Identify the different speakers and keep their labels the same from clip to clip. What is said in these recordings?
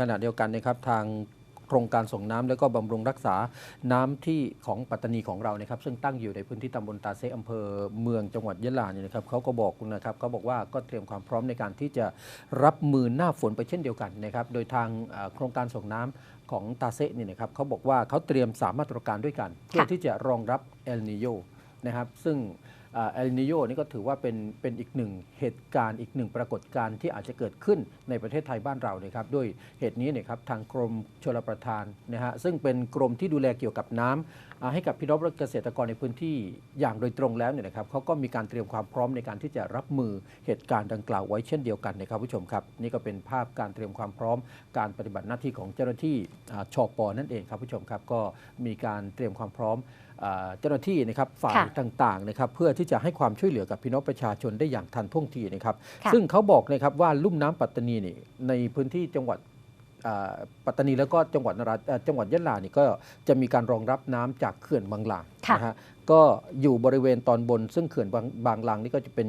Speaker 1: ขณะเดียวกันนะครับทางโครงการส่งน้ำแล้วก็บำรุงรักษาน้ำที่ของปัตตานีของเรานะครับซึ่งตั้งอยู่ในพื้นที่ตำบลตาเซอำเภอเมืองจังหวัดยะลาเนี่ยนะครับเขาก็บอกนะครับเขาบอกว่าก็เตรียมความพร้อมในการที่จะรับมือหน้าฝนไปเช่นเดียวกันนะครับโดยทางโครงการส่งน้ำของตาเซเนี่ยนะครับเขาบอกว่าเขาเตรียมสามมาตรการด้วยกัน เพื่อที่จะรองรับเอลนิโยนะครับซึ่ง เอลนิโยนี่ก็ถือว่าเป็นเป็นอีกหนึ่งเหตุการณ์อีกหนึ่งปรากฏการณ์ที่อาจจะเกิดขึ้นในประเทศไทยบ้านเราเนะครับด้วยเหตุนี้เนี่ยครับทางกรมชลประทานนะฮะซึ่งเป็นกรมที่ดูแลเกี่ยวกับน้ำอ่าให้กับพี่น้องเกษตรกรในพื้นที่อย่างโดยตรงแล้วเนี่ยนะครับเขาก็มีการเตรียมความพร้อมในการที่จะรับมือเหตุการณ์ดังกล่าวไว้เช่นเดียวกันนะครับผู้ชมครับ นี่ก็เป็นภาพการเตรียมความพร้อม การปฏิบัติหน้าที่ของเจ้าหน้าที่อ่าชปนั่นเองครับผู้ชมครับก็มีการเตรียมความพร้อม เจ้าหน้าที่นะครับฝ่าย
Speaker 2: ค่ะ
Speaker 1: ต่างๆนะครับเพื่อที่จะให้ความช่วยเหลือกับพี่น้องประชาชนได้อย่างทันท่วงทีนะครับ
Speaker 2: ค่ะ
Speaker 1: ซึ่งเขาบอกนะครับว่าลุ่มน้ำปัตตานีนี่ในพื้นที่จังหวัดอ่าปัตตานีแล้วก็จังหวัดนราเอ่อจังหวัดยะลานี่ก็จะมีการรองรับน้ำจากเขื่อนบางลาง
Speaker 2: ค่ะ
Speaker 1: นะฮะก็อยู่บริเวณตอนบน ซึ่งเขื่อนบางบางลางนี่ก็จะเป็น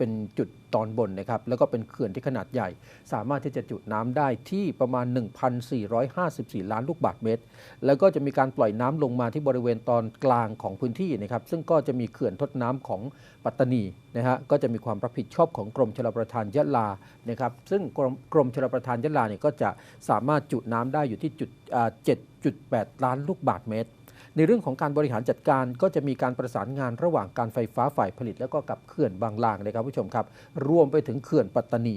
Speaker 1: เป็นจุดตอนบนนะครับแล้วก็เป็นเขื่อนที่ขนาดใหญ่ สามารถที่จะจุน้ำได้ที่ประมาณ 1,454 ล้านลูกบาศก์เมตร แล้วก็จะมีการปล่อยน้ำลงมาที่บริเวณตอนกลางของพื้นที่นะครับซึ่งก็จะมีเขื่อนทดน้ำของปัตตานีนะฮะก็จะมีความรับผิดชอบของกรมชลประทานยะลานะครับซึ่งกรมกรมชลประทานยะลาเนี่ยก็จะสามารถจุน้ำได้อยู่ที่จุด7.8 ล้านลูกบาศก์เมตร ในเรื่องของการบริหารจัดการก็จะมีการประสานงานระหว่างการไฟฟ้าฝ่ายผลิต แล้วก็กับเขื่อนบางลางนะครับผู้ชมครับ รวมไปถึงเขื่อนปัตตานี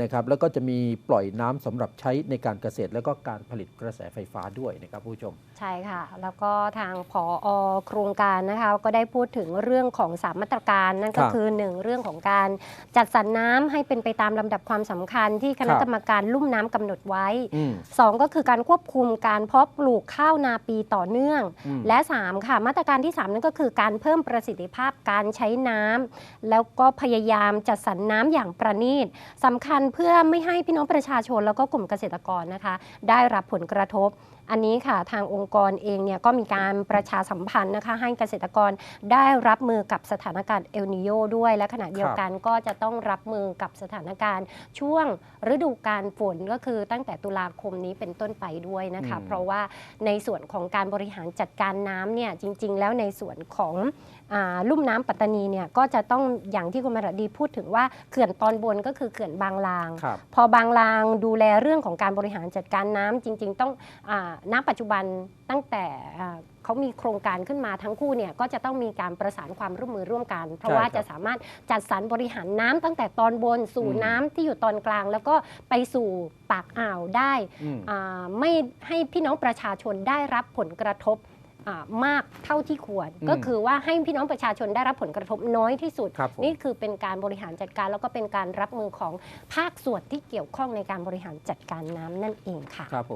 Speaker 1: นะครับแล้วก็จะมีปล่อยน้ำสำหรับใช้ในการเกษตร แล้วก็การผลิตกระแสไฟฟ้าด้วยนะครับผู้ชม
Speaker 2: ใช่ค่ะ แล้วก็ทางผออโครงการนะคะก็ได้พูดถึงเรื่องของสามมาตรการนั่นก็
Speaker 1: ครับ
Speaker 2: คือ 1 เรื่องของการจัดสรรน้ำให้เป็นไปตามลำดับความสำคัญที่คณะ
Speaker 1: ครับ
Speaker 2: กรรมการลุ่มน้ำกำหนดไว้
Speaker 1: อืม
Speaker 2: 2ก็คือการควบคุมการเพาะปลูกข้าวนาปีต่อเนื่อง
Speaker 1: อืม
Speaker 2: และ 3 ค่ะ มาตรการที่ 3 นั่นก็คือการเพิ่มประสิทธิภาพการใช้น้ำแล้วก็พยายามจัดสรรน้ำอย่างประณีตสำคัญเพื่อไม่ให้พี่น้องประชาชนแล้วก็กลุ่มเกษตรกรนะคะ ได้รับผลกระทบ อันนี้ค่ะทางองค์กรเองเนี่ยก็มีการประชาสัมพันธ์นะคะให้เกษตรกรได้รับมือกับสถานการณ์เอลนิโยด้วย และขณะเดียวกันก็จะต้องรับมือกับสถานการณ์ช่วงฤดูการฝนก็คือตั้งแต่ตุลาคมนี้เป็นต้นไปด้วยนะคะ
Speaker 1: อืม
Speaker 2: เพราะว่าในส่วนของการบริหารจัดการน้ำเนี่ยจริง ๆ แล้วในส่วนของอ่าลุ่มน้ำปัตตานีเนี่ยก็จะต้องอย่างที่คุณมรดีพูดถึงว่าเขื่อนตอนบนก็คือเขื่อนบางลาง
Speaker 1: ครับ
Speaker 2: พอบางลางดูแลเรื่องของการบริหารจัดการน้ำจริง ๆ ต้องอาณปัจจุบันตั้งแต่อ่าเขามีโครงการขึ้นมาทั้งคู่เนี่ยก็จะต้องมีการประสานความร่วมมือร่วมกัน เพราะ
Speaker 1: ใช่
Speaker 2: ว่า
Speaker 1: ครับ
Speaker 2: จะสามารถจัดสรรบริหารน้ำตั้งแต่ตอนบนสู่
Speaker 1: อืม
Speaker 2: น้ำที่อยู่ตอนกลาง แล้วก็ไปสู่ปากอ่าวได้
Speaker 1: อืม
Speaker 2: อ่าไม่ให้พี่น้องประชาชนได้รับผลกระทบอ่า มากเท่าที่ควร
Speaker 1: อืม
Speaker 2: ก็คือว่าให้พี่น้องประชาชนได้รับผลกระทบน้อยที่สุด
Speaker 1: ครับผม
Speaker 2: นี่คือเป็นการบริหารจัดการ แล้วก็เป็นการรับมือของภาคส่วนที่เกี่ยวข้องในการบริหารจัดการน้ำนั่นเองค่ะ
Speaker 1: ครับผม